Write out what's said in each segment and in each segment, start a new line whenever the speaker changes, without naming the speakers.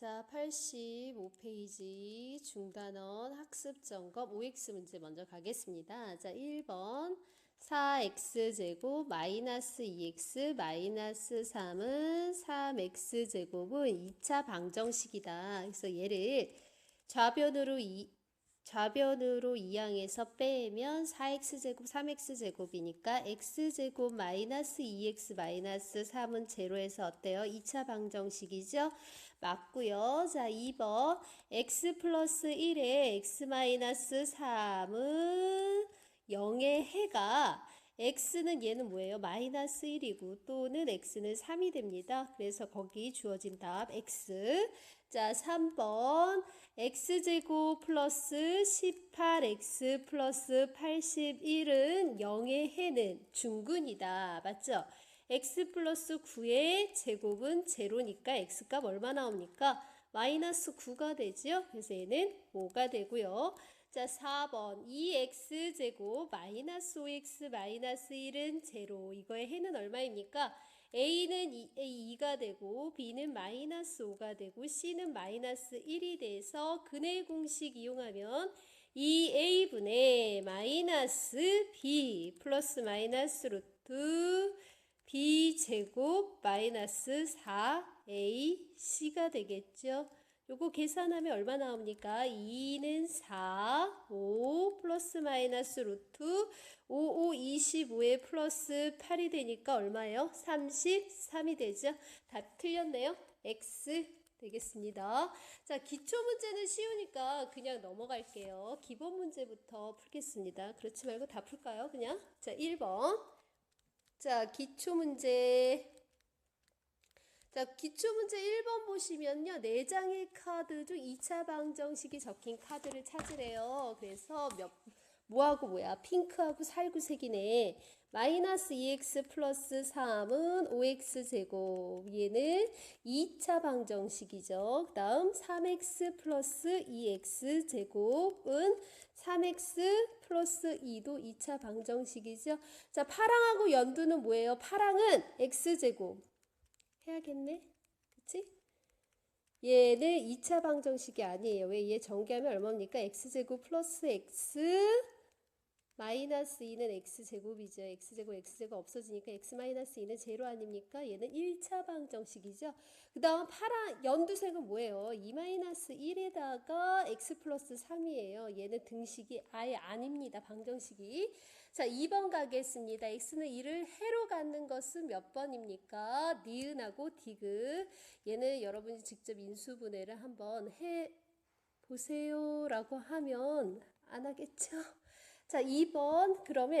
자, 85페이지 중단원 학습 점검 OX 문제 먼저 가겠습니다. 자, 1번 4x제곱 마이너스 2x 마이너스 3은 3x제곱은 2차 방정식이다. 그래서 얘를 좌변으로 이 좌변으로 이항해서 빼면 4x제곱 3x제곱이니까 x제곱 마이너스 2x 마이너스 3은 제로에서 어때요? 2차 방정식이죠? 맞고요. 자 2번 x 플러스 1에 x 마이너스 3은 0의 해가 x는 얘는 뭐예요? 마이너스 1이고 또는 x는 3이 됩니다. 그래서 거기 주어진 답 x 자 3번 x제곱 플러스 18x 플러스 81은 0의 해는 중근이다. 맞죠? X 플러스 9의 제곱은 제로니까 x값 얼마 나옵니까? 마이너스 9가 되죠. 그래서 얘는 5가 되고요. 자, 4번 2x제곱 마이너스 5x 마이너스 1은 제로. 이거의 해는 얼마입니까? a는 2, 가 되고 b는 마이너스 5가 되고 c는 마이너스 1이 돼서 근의 공식 이용하면 2a분의 마이너스 b 플러스 마이너스 루트 b제곱 마이너스 4ac가 되겠죠. 요거 계산하면 얼마 나옵니까? 2는 4, 5 플러스 마이너스 루트 5, 5, 25에 플러스 8이 되니까 얼마예요? 33이 되죠? 답 틀렸네요. X 되겠습니다. 자, 기초 문제는 쉬우니까 그냥 넘어갈게요. 기본 문제부터 풀겠습니다. 그렇지 말고 다 풀까요? 그냥. 자, 1번. 자, 기초 문제 자, 기초문제 1번 보시면요. 4장의 카드 중 2차 방정식이 적힌 카드를 찾으래요. 그래서 몇, 뭐하고 뭐야? 핑크하고 살구색이네. 마이너스 2x 플러스 3은 5x 제곱. 얘는 2차 방정식이죠. 그 다음 3x 플러스 2x 제곱은 3x 플러스 2도 2차 방정식이죠. 자, 파랑하고 연두는 뭐예요? 파랑은 x 제곱. 해야겠네. 그치? 얘는 2차 방정식이 아니에요. 왜? 얘 전개하면 얼마입니까? x제곱 플러스 x 마이너스 2는 x제곱이죠. x제곱 x제곱 없어지니까 x 마이너스 2는 제로 아닙니까? 얘는 1차 방정식이죠. 그 다음 파란 연두색은 뭐예요? 2 마이너스 1에다가 x 플러스 3이에요. 얘는 등식이 아예 아닙니다. 방정식이. 자 2번 가겠습니다. x는 2를 해로 갖는 것은 몇 번입니까? 니은하고 디귿. 얘는 여러분이 직접 인수분해를 한번 해 보세요라고 하면 안 하겠죠? 자, 2번 그러면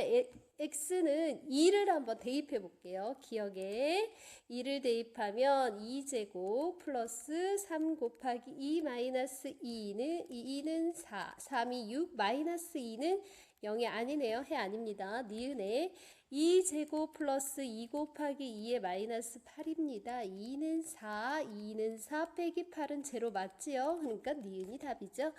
x는 2를 한번 대입해 볼게요. 기억에 2를 대입하면 2제곱 플러스 3 곱하기 2 마이너스 2는 2는 4, 3이 6 마이너스 2는 0이 아니네요. 해 아닙니다. 니은에 2제곱 플러스 2 곱하기 2의 마이너스 8입니다. 2는 4, 2는 4 빼기 8은 제로 맞지요? 그러니까 니은이 답이죠.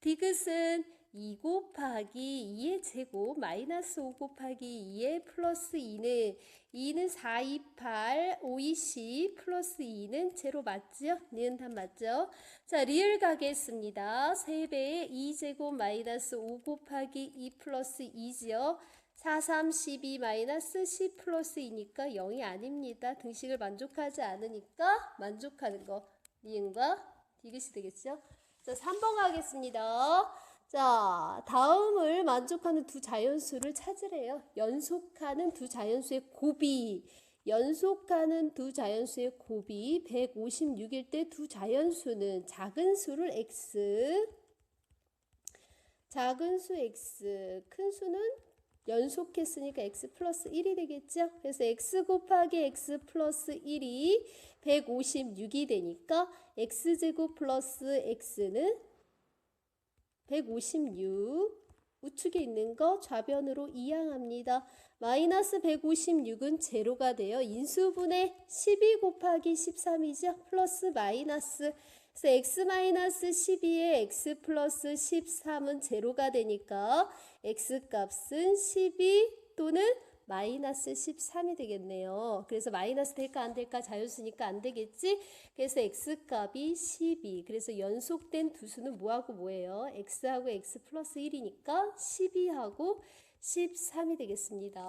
디귿은 2 곱하기 2의 제곱 마이너스 5 곱하기 2의 플러스 2는 2는 4, 2, 8, 5, 2, 10 플러스 2는 제로 맞죠? 니은 답 맞죠? 자 리을 가겠습니다. 3배의 2제곱 마이너스 5 곱하기 2 플러스 2지요. 4, 3, 12 마이너스 10 플러스 2니까 0이 아닙니다. 등식을 만족하지 않으니까 만족하는 거 니은과 디귿이 되겠죠? 자 3번 가겠습니다. 자, 다음을 만족하는 두 자연수를 찾으래요. 연속하는 두 자연수의 곱이. 연속하는 두 자연수의 곱이 156일 때 두 자연수는 작은 수를 x, 작은 수 x, 큰 수는 연속했으니까 x 플러스 1이 되겠죠? 그래서 x 곱하기 x 플러스 1이 156이 되니까 x제곱 플러스 x는 156 우측에 있는 거 좌변으로 이항합니다. 마이너스 156은 제로가 되어 인수분해 12 곱하기 13이죠. 플러스 마이너스 x 마이너스 12에 x 플러스 13은 제로가 되니까 x 값은 12 또는 마이너스 13이 되겠네요. 그래서 마이너스 될까 안 될까 자연수니까 안 되겠지? 그래서 x값이 12. 그래서 연속된 두 수는 뭐하고 뭐예요? x하고 x 플러스 1이니까 12하고 13이 되겠습니다.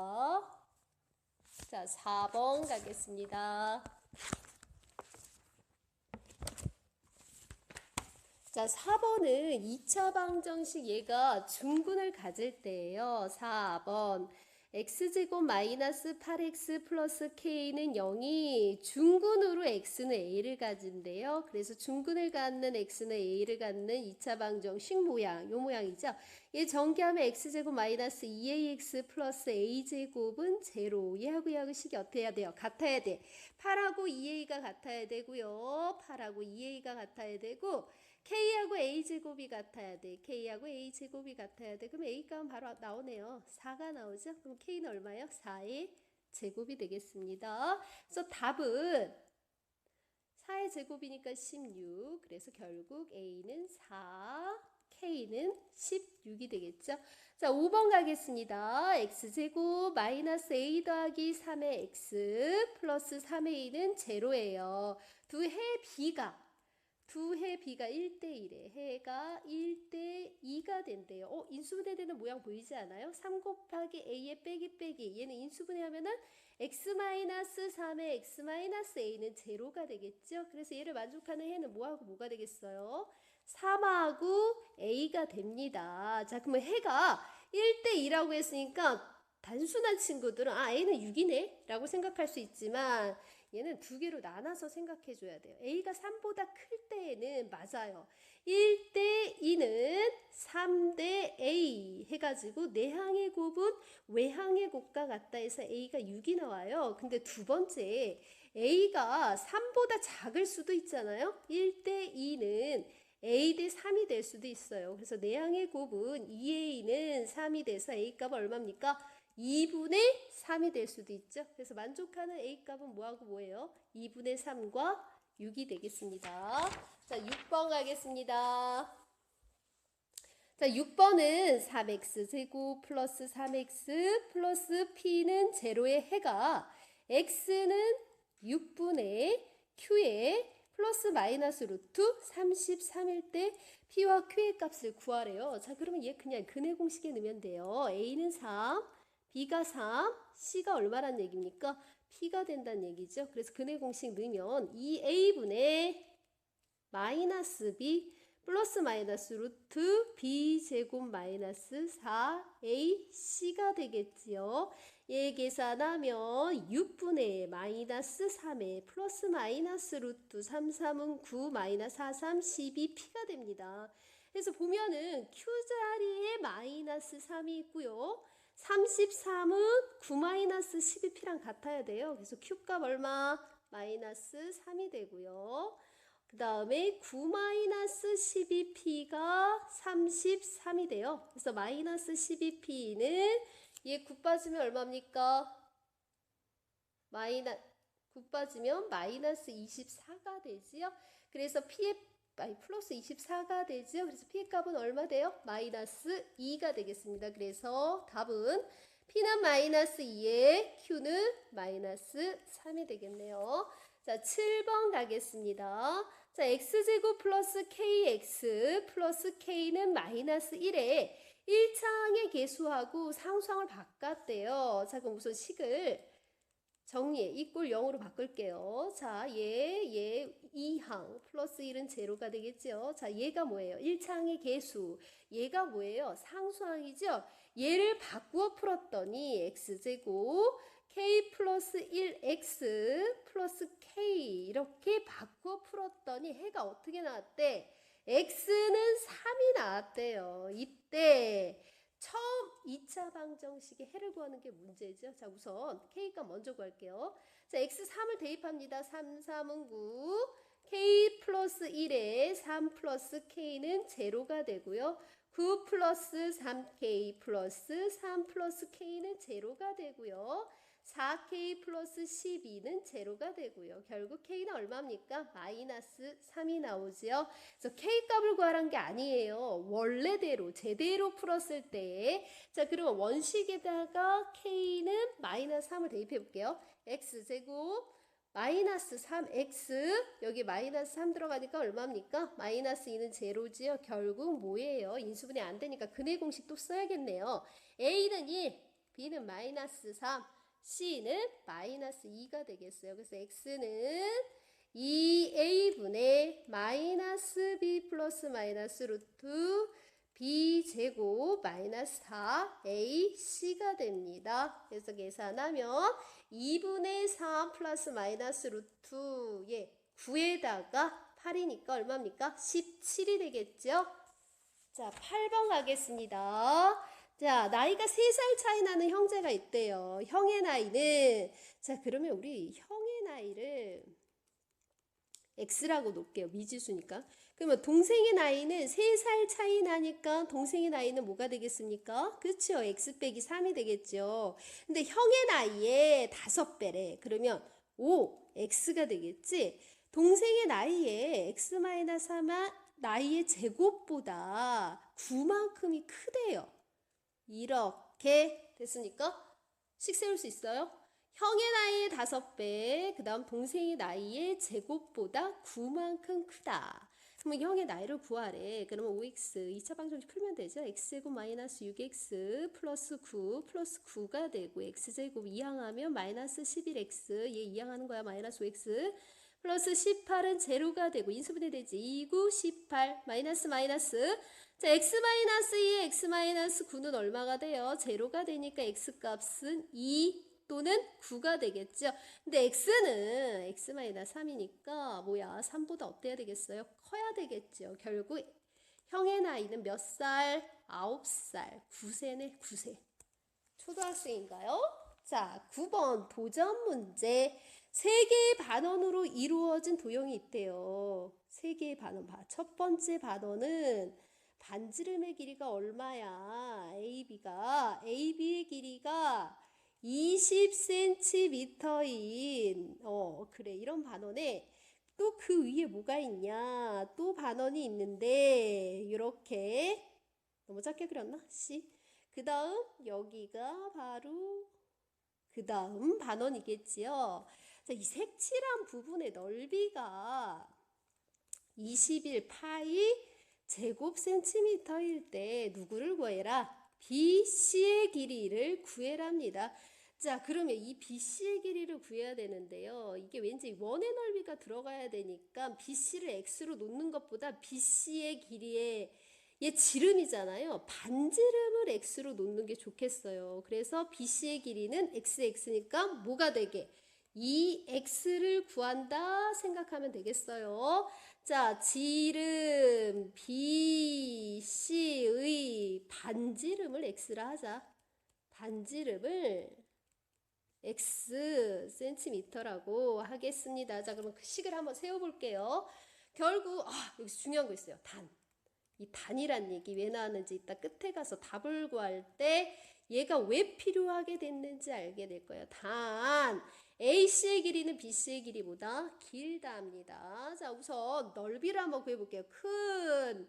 자, 4번 가겠습니다. 자, 4번은 2차 방정식 얘가 중근을 가질 때예요. 4번. X제곱 마이너스 8x 플러스 k는 0이 중근으로 x는 a를 가진대요. 그래서 중근을 갖는 x는 a를 갖는 2차 방정식 모양, 요 모양이죠. 얘 전개하면 x제곱 마이너스 2ax 플러스 a제곱은 제로. 얘하고 얘하고 식이 어떻게 해야 돼요? 같아야 돼. 8하고 2a가 같아야 되고요. 8하고 2a가 같아야 되고 K하고 A제곱이 같아야 돼. K하고 A제곱이 같아야 돼. 그럼 A 값은 바로 나오네요. 4가 나오죠? 그럼 K는 얼마예요? 4의 제곱이 되겠습니다. 그래서 답은 4의 제곱이니까 16. 그래서 결국 A는 4, K는 16이 되겠죠? 자, 5번 가겠습니다. X제곱 마이너스 A 더하기 3의 X 플러스 3A는 제로예요. 두 해 B가 두해 B가 1대1에 해가 1대2가 된대요. 어, 인수분해되는 모양 보이지 않아요? 3 곱하기 A의 빼기 빼기. 얘는 인수분해하면은 X-3의 X-A는 제로가 되겠죠? 그래서 얘를 만족하는 해는 뭐하고 뭐가 되겠어요? 3하고 A가 됩니다. 자, 그러면 해가 1대2라고 했으니까 단순한 친구들은 아, A는 6이네? 라고 생각할 수 있지만 얘는 두 개로 나눠서 생각해 줘야 돼요. A가 3보다 클 때에는 맞아요. 1대 2는 3대 A 해가지고 내항의 곱은 외항의 곱과 같다 해서 A가 6이 나와요. 근데 두 번째 A가 3보다 작을 수도 있잖아요. 1대 2는 A 대 3이 될 수도 있어요. 그래서 내항의 곱은 2A는 3이 돼서 A 값은 얼마입니까? 2분의 3이 될 수도 있죠. 그래서 만족하는 A 값은 뭐하고 뭐예요? 2분의 3과 6이 되겠습니다. 자, 6번 가겠습니다. 자, 6번은 3x 제곱 플러스 3x 플러스 p는 제로의 해가 x는 6분의 q의 플러스 마이너스 루트 33일 때 p와 q의 값을 구하래요. 자, 그러면 얘 그냥 근해 공식에 넣으면 돼요. a는 3, b가 3, c가 얼마란 얘기입니까? p가 된다는 얘기죠. 그래서 근해 공식 넣으면 2a분의 마이너스 b 플러스 마이너스 루트 b 제곱 마이너스 4ac가 되겠지요. 얘 계산하면 6분의 마이너스 3에 플러스 마이너스 루트 3, 3은 9 마이너스 4, 3, 12p가 됩니다. 그래서 보면은 q자리에 마이너스 3이 있고요. 33은 9 마이너스 12p랑 같아야 돼요. 그래서 q값 얼마? 마이너스 3이 되고요. 그 다음에 9 마이너스 12p가 33이 돼요. 그래서 마이너스 12p는 얘 9 빠지면 얼마입니까? 마이너 9 빠지면 마이너스 24가 되지요. 그래서 p의 아니, 플러스 24가 되죠. 그래서 P의 값은 얼마 돼요? 마이너스 2가 되겠습니다. 그래서 답은 P는 마이너스 2에 Q는 마이너스 3이 되겠네요. 자, 7번 가겠습니다. 자, X제곱 플러스 KX 플러스 K는 마이너스 1에 1차항의 개수하고 상수항을 바꿨대요. 자, 그럼 우선 식을 정리해. 이꼴 0으로 바꿀게요. 자, 얘, 얘 2항 플러스 1은 제로가 되겠죠. 자, 얘가 뭐예요? 1차항의 개수. 얘가 뭐예요? 상수항이죠. 얘를 바꾸어 풀었더니 x제곱 k 플러스 1x 플러스 k 이렇게 바꾸어 풀었더니 해가 어떻게 나왔대? x는 3이 나왔대요. 이때 처음 2차 방정식의 해를 구하는 게 문제죠. 자, 우선 K값 먼저 구할게요. 자, X3을 대입합니다. 3, 3은 9. K 플러스 1에 3 플러스 K는 제로가 되고요. 9 플러스 3K 플러스 3 플러스 K는 제로가 되고요. 4k 플러스 12는 제로가 되고요. 결국 k는 얼마입니까? 마이너스 3이 나오지요. 그래서 k 값을 구하란 게 아니에요. 원래대로 제대로 풀었을 때 자, 그러면 원식에다가 k는 마이너스 3을 대입해 볼게요. x 제곱 마이너스 3x 여기 마이너스 3 들어가니까 얼마입니까? 마이너스 2는 제로지요. 결국 뭐예요? 인수분해 안 되니까 근해 공식 또 써야겠네요. a는 1, b는 마이너스 3, c는 마이너스 2가 되겠어요. 그래서 x는 2a분의 마이너스 b 플러스 마이너스 루트 b 제곱 마이너스 4ac가 됩니다. 그래서 계산하면 2분의 3 플러스 마이너스 루트 예 9에다가 8이니까 얼마입니까? 17이 되겠죠? 자, 8번 가겠습니다. 자, 나이가 3살 차이 나는 형제가 있대요. 형의 나이는 자, 그러면 우리 형의 나이를 X라고 놓을게요. 미지수니까. 그러면 동생의 나이는 3살 차이 나니까 동생의 나이는 뭐가 되겠습니까? 그렇죠. X 빼기 3이 되겠죠. 근데 형의 나이에 5배래. 그러면 5, X가 되겠지. 동생의 나이에 X-3 나이의 제곱보다 9만큼이 크대요. 이렇게 됐으니까 식 세울 수 있어요? 형의 나이의 다섯 배, 그 다음 동생의 나이의 제곱보다 9만큼 크다. 그러면 형의 나이를 구하래. 그러면 5x, 2차 방정식 풀면 되죠. x제곱 마이너스 6x 플러스 9 플러스 9가 되고 x제곱 이항하면 마이너스 11x 얘 이항하는 거야. 마이너스 5x 플러스 18은 제로가 되고 인수분해 되지. 29, 18 마이너스 마이너스 자, x 마이너스 2에 x 마이너스 9는 얼마가 돼요? 제로가 되니까 x 값은 2 또는 9가 되겠죠. 근데 x는 x 마이너스 3이니까 뭐야? 3보다 어때야 되겠어요? 커야 되겠죠. 결국 형의 나이는 몇 살? 9살. 9세네, 9세. 초등학생인가요? 자, 9번 도전 문제. 세 개의 반원으로 이루어진 도형이 있대요. 세 개의 반원 봐. 첫 번째 반원은 반지름의 길이가 얼마야? AB가 AB의 길이가 20cm인 어 그래 이런 반원에 또 그 위에 뭐가 있냐? 또 반원이 있는데 이렇게 너무 작게 그렸나? C. 그 다음 여기가 바로 그 다음 반원이겠지요. 자, 이 색칠한 부분의 넓이가 21 파이 제곱 센티미터일 때 누구를 구해라? BC의 길이를 구해랍니다. 자, 그러면 이 BC의 길이를 구해야 되는데요. 이게 왠지 원의 넓이가 들어가야 되니까 BC를 X로 놓는 것보다 BC의 길이에 얘 지름이잖아요. 반지름을 X로 놓는 게 좋겠어요. 그래서 BC의 길이는 XX,니까 뭐가 되게? 2X를 구한다 생각하면 되겠어요. 자, 지름 BC의 반지름을 X라 하자. 반지름을 X 센티미터라고 하겠습니다. 자, 그럼 그 식을 한번 세워볼게요. 결국, 아, 여기 중요한 거 있어요. 단. 이 단이란 얘기 왜 나왔는지 이따 끝에 가서 답을 구할 때 얘가 왜 필요하게 됐는지 알게 될 거예요. 단. AC의 길이는 BC의 길이보다 길다 합니다. 자, 우선 넓이를 한번 구해볼게요. 큰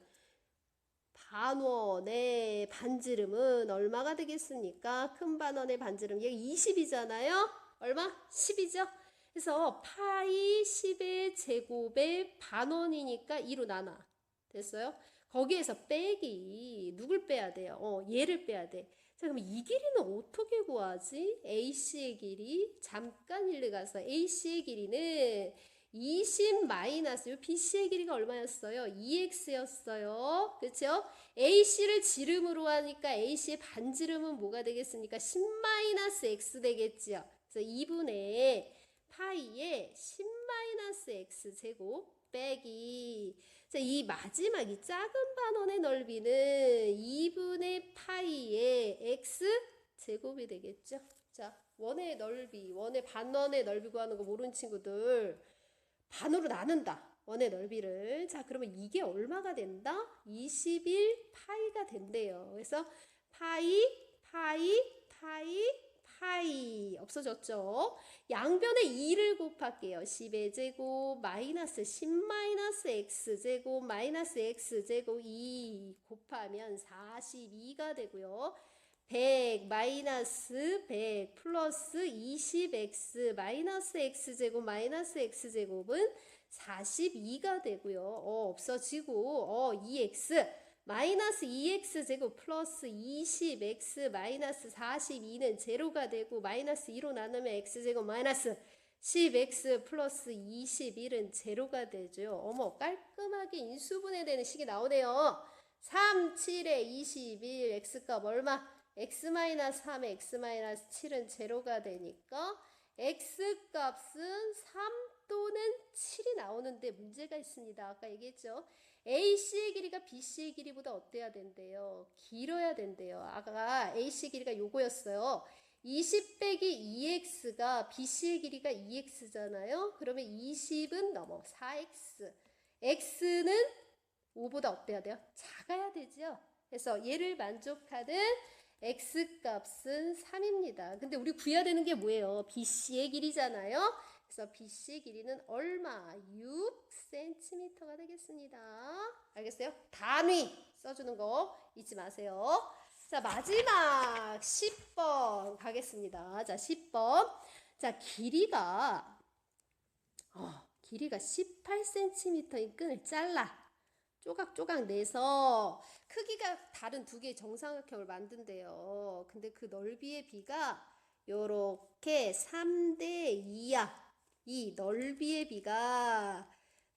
반원의 반지름은 얼마가 되겠습니까? 큰 반원의 반지름. 얘가 20이잖아요? 얼마? 10이죠? 그래서 파이 10의 제곱의 반원이니까 2로 나눠. 됐어요? 거기에서 빼기. 누굴 빼야 돼요? 어, 얘를 빼야 돼. 자, 그럼 이 길이는 어떻게 구하지? AC의 길이 잠깐 일리 가서 AC의 길이는 20 마이너스 BC의 길이가 얼마였어요? 2x였어요. 그렇죠? AC를 지름으로 하니까 AC의 반지름은 뭐가 되겠습니까? 10 마이너스 x 되겠지요. 그래서 2분의 파이에 10 마이너스 x 제곱 빼기 자, 이 마지막 이 작은 반원의 넓이는 2분의 파이의 x 제곱이 되겠죠. 자, 원의 넓이, 원의 반원의 넓이 구하는 거 모르는 친구들 반으로 나눈다. 원의 넓이를. 자, 그러면 이게 얼마가 된다? 21 파이가 된대요. 그래서 파이, 파이, 파이, 파이 없어졌죠? 양변에 2를 곱할게요. 10의 제곱 마이너스 10 마이너스 x 제곱 마이너스 x 제곱 2 곱하면 42가 되고요. 100 마이너스 100 플러스 20x 마이너스 x 제곱 마이너스 x 제곱은 42가 되고요. 어, 없어지고 어 2x 마이너스 2x 제곱 플러스 20x 마이너스 42는 제로가 되고 마이너스 2로 나누면 x 제곱 마이너스 10x 플러스 21은 제로가 되죠. 어머 깔끔하게 인수분해되는 식이 나오네요. 3, 7에 21 x값 얼마? X 마이너스 3에 x 마이너스 7은 제로가 되니까 x값은 3 또는 7이 나오는데 문제가 있습니다. 아까 얘기했죠. AC의 길이가 BC의 길이보다 어때야 된대요? 길어야 된대요. 아까 AC 길이가 요거였어요. 20 빼기 2x가 BC의 길이가 2x잖아요. 그러면 20은 넘어 4x. x는 5보다 어때야 돼요? 작아야 되죠. 그래서 얘를 만족하는 x값은 3입니다. 근데 우리 구해야 되는 게 뭐예요? BC의 길이잖아요. 그래서 BC 길이는 얼마? 6cm가 되겠습니다. 알겠어요? 단위 써주는 거 잊지 마세요. 자, 마지막 10번 가겠습니다. 자, 10번. 자, 길이가, 어, 길이가 18cm인 끈을 잘라. 쪼각쪼각 내서 크기가 다른 두 개의 정삼각형을 만든대요. 근데 그 넓이의 비가 요렇게 3대 2야. 이 넓이의 비가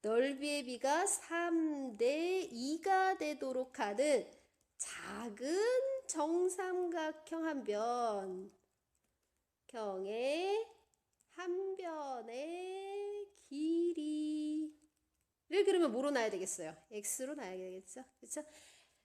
넓이의 비가 3대 2가 되도록 하는 작은 정삼각형 한 변, 경의 한 변의 길이 를 그러면 뭐로 놔야 되겠어요? x로 놔야 되겠죠? 그렇죠?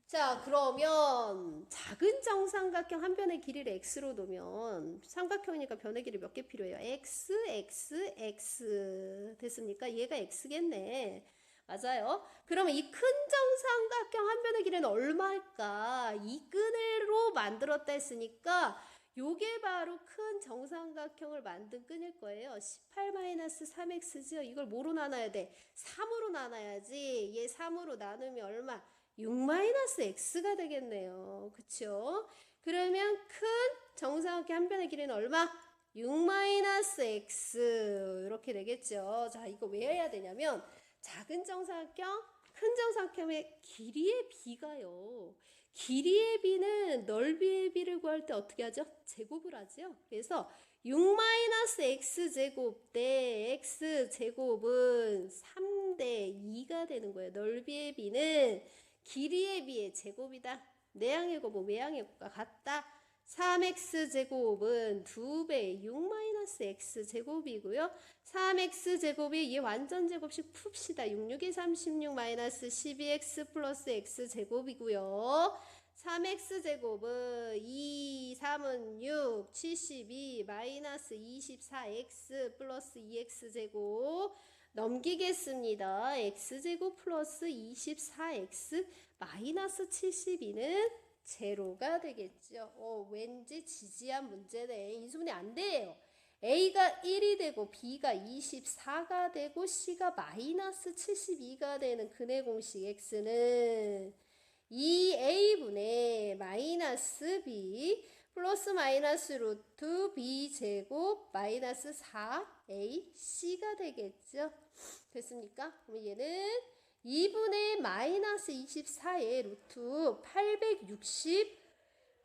자, 그러면 작은 정삼각형 한 변의 길이를 x로 놓으면 삼각형이니까 변의 길이 몇 개 필요해요? x, x, x 됐습니까? 얘가 x겠네. 맞아요. 그러면 이 큰 정삼각형 한 변의 길이는 얼마일까? 이 끈으로 만들었다 했으니까 요게 바로 큰 정삼각형을 만든 끈일 거예요. 18-3x죠. 이걸 뭐로 나눠야 돼? 3으로 나눠야지. 얘 3으로 나누면 얼마? 6-x가 되겠네요. 그쵸? 그러면 큰 정사각형 한 변의 길이는 얼마? 6-x 이렇게 되겠죠. 자, 이거 왜 해야 되냐면 작은 정사각형, 큰 정사각형의 길이의 비가요. 길이의 비는 넓이의 비를 구할 때 어떻게 하죠? 제곱을 하죠. 그래서 6-x 제곱 대 x 제곱은 3대 2가 되는 거예요. 넓이의 비는 길이에 비해 제곱이다. 내항의 곱은 외항의 곱과 같다. 3x 제곱은 2배 6-x 제곱이고요. 3x 제곱이 얘 완전 제곱식 풉시다. 6, 6에 36 마이너스 12x 플러스 x 제곱이고요. 3x 제곱은 2, 3은 6, 72 마이너스 24x 플러스 2x 제곱 넘기겠습니다. x제곱 플러스 24x 마이너스 72는 제로가 되겠죠. 어, 왠지 지지한 문제네. 인수분해 안 돼요. a가 1이 되고 b가 24가 되고 c가 마이너스 72가 되는 근해 공식 x는 2a분의 마이너스 b 플러스 마이너스 루트 b 제곱 마이너스 4ac가 되겠죠. 됐습니까? 그럼 얘는 2분의 마이너스 24의 루트 860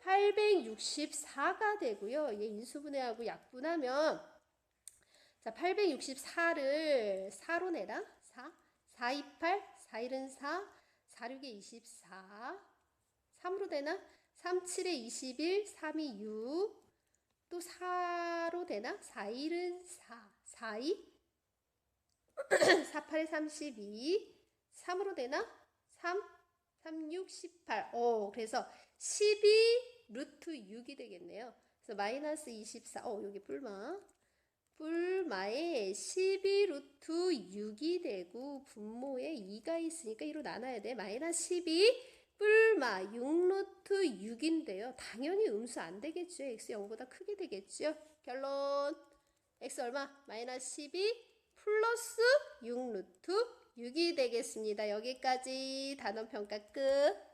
864가 되고요. 얘 인수분해하고 약분하면 자 864를 4로 내라 4 4 28 4 1은 4 4 6에 24 3으로 되나? 3, 7에 21, 3이 6, 또 4로 되나? 4, 1은 4, 4, 2, 4, 8에 32, 3으로 되나? 3, 3, 6, 18. 오, 그래서 12 루트 6이 되겠네요. 그래서 마이너스 24. 어, 여기 불마. 불마에 12 루트 6이 되고 분모에 2가 있으니까 2로 나눠야 돼. 마이너스 12 뿔마 6루트 6인데요. 당연히 음수 안 되겠죠. x 0보다 크게 되겠죠. 결론 x 얼마? 마이너스 12 플러스 6루트 6이 되겠습니다. 여기까지 단원평가 끝.